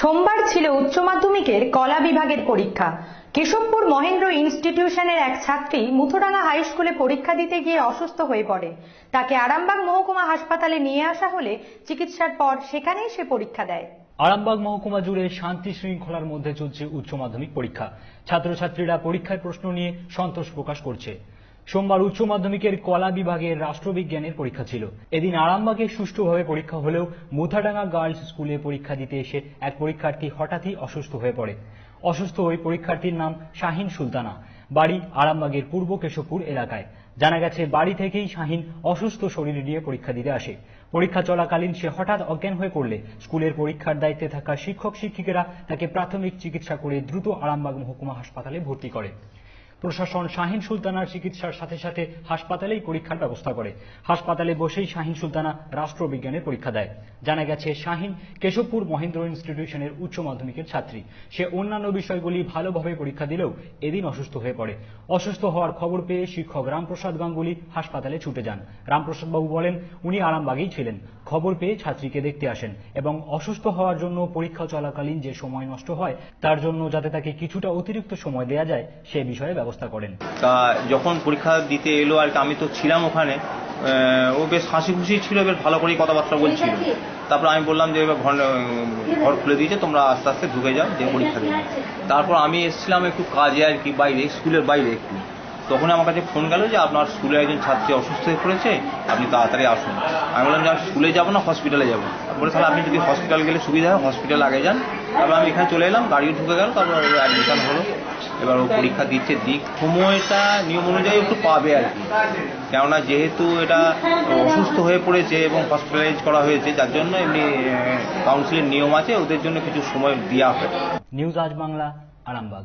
সোমবার ছিল উচ্চ মাধ্যমিকের কলা বিভাগের পরীক্ষা। কেশবপুর মহেন্দ্র ইনস্টিটিউশনের এক ছাত্রী মুথুডাঙ্গা হাই স্কুলে পরীক্ষা দিতে গিয়ে অসুস্থ হয়ে পড়ে। তাকে আরামবাগ মহকুমা হাসপাতালে নিয়ে আসা হলে চিকিৎসার পর সেখানেই সে পরীক্ষা দেয়। আরামবাগ মহকুমা জুড়ে শান্তি শৃঙ্খলার মধ্যে চলছে উচ্চ মাধ্যমিক পরীক্ষা। ছাত্রছাত্রীরা পরীক্ষার প্রশ্ন নিয়ে সন্তোষ প্রকাশ করছে। সোমবার উচ্চ মাধ্যমিকের কলা বিভাগের রাষ্ট্রবিজ্ঞানের পরীক্ষা ছিল। এদিন আরামবাগে সুষ্ঠুভাবে পরীক্ষা হলেও মুথাডাঙ্গা গার্লস স্কুলে পরীক্ষা দিতে এসে এক পরীক্ষার্থী হঠাৎই অসুস্থ হয়ে পড়ে। অসুস্থ ওই পরীক্ষার্থীর নাম শাহিন সুলতানা। বাড়ি আরামবাগের পূর্ব কেশবপুর এলাকায়। জানা গেছে, বাড়ি থেকেই শাহিন অসুস্থ শরীর নিয়ে পরীক্ষা দিতে আসে। পরীক্ষা চলাকালীন সে হঠাৎ অজ্ঞান হয়ে পড়লে। স্কুলের পরীক্ষার দায়িত্বে থাকা শিক্ষক শিক্ষিকারা তাকে প্রাথমিক চিকিৎসা করে দ্রুত আরামবাগ মহকুমা হাসপাতালে ভর্তি করে। প্রশাসন শাহিন সুলতানার চিকিৎসার সাথে সাথে হাসপাতালেই পরীক্ষার ব্যবস্থা করে। হাসপাতালে বসেই শাহিন সুলতানা রাষ্ট্রবিজ্ঞানের পরীক্ষা দেয়। জানা গেছে, শাহিন কেশবপুর মহেন্দ্র ইনস্টিটিউশনের উচ্চ মাধ্যমিকের ছাত্রী। সে অন্যান্য বিষয়গুলি ভালোভাবে পরীক্ষা দিলেও এদিন অসুস্থ হয়ে পড়ে। অসুস্থ হওয়ার খবর পেয়ে শিক্ষক রামপ্রসাদ গাঙ্গুলি হাসপাতালে ছুটে যান। রামপ্রসাদ বাবু বলেন, উনি আরামবাগেই ছিলেন। খবর পেয়ে ছাত্রীকে দেখতে আসেন এবং অসুস্থ হওয়ার জন্য পরীক্ষা চলাকালীন যে সময় নষ্ট হয়, তার জন্য যাতে তাকে কিছুটা অতিরিক্ত সময় দেওয়া যায়, সে বিষয়ে ব্যবস্থা করেন। তা যখন পরীক্ষা দিতে এলো আর আমি তো ছিলাম ওখানে ও বেশ হাসি খুশি ছিল, বেশ ভালো করেই কথাবার্তা বলছিল। তারপর আমি বললাম যে, এবার ঘর ঘর খুলে দিয়েছে, তোমরা আস্তে আস্তে ঢুকে যাও যে পরীক্ষা দেবে। তারপর আমি এসেছিলাম একটু কাজে আর কি, বাইরে, স্কুলের বাইরে একটু। তখন আমার কাছে ফোন গেল যে আপনার স্কুলে একজন ছাত্রী অসুস্থ হয়ে পড়েছে, আপনি তাড়াতাড়ি আসুন। আমি বললাম যে স্কুলে যাব না হসপিটালে যাব। বলে তাহলে আপনি যদি হসপিটাল গেলে সুবিধা হয় হসপিটাল আগে যান। তারপর আমি এখানে চলে এলাম, গাড়িও ঢুকে গেল, তারপর অ্যাডমিশন হলো। এবার ও পরীক্ষা দিচ্ছে, দিক সময়টা, নিয়ম অনুযায়ী একটু পাবে আর কি। কেননা যেহেতু এটা অসুস্থ হয়ে পড়েছে এবং হসপিটালাইজ করা হয়েছে, যার জন্য এমনি কাউন্সিলের নিয়ম আছে, ওদের জন্য কিছু সময় দেওয়া হয়। নিউজ আজ বাংলা, আরামবাগ।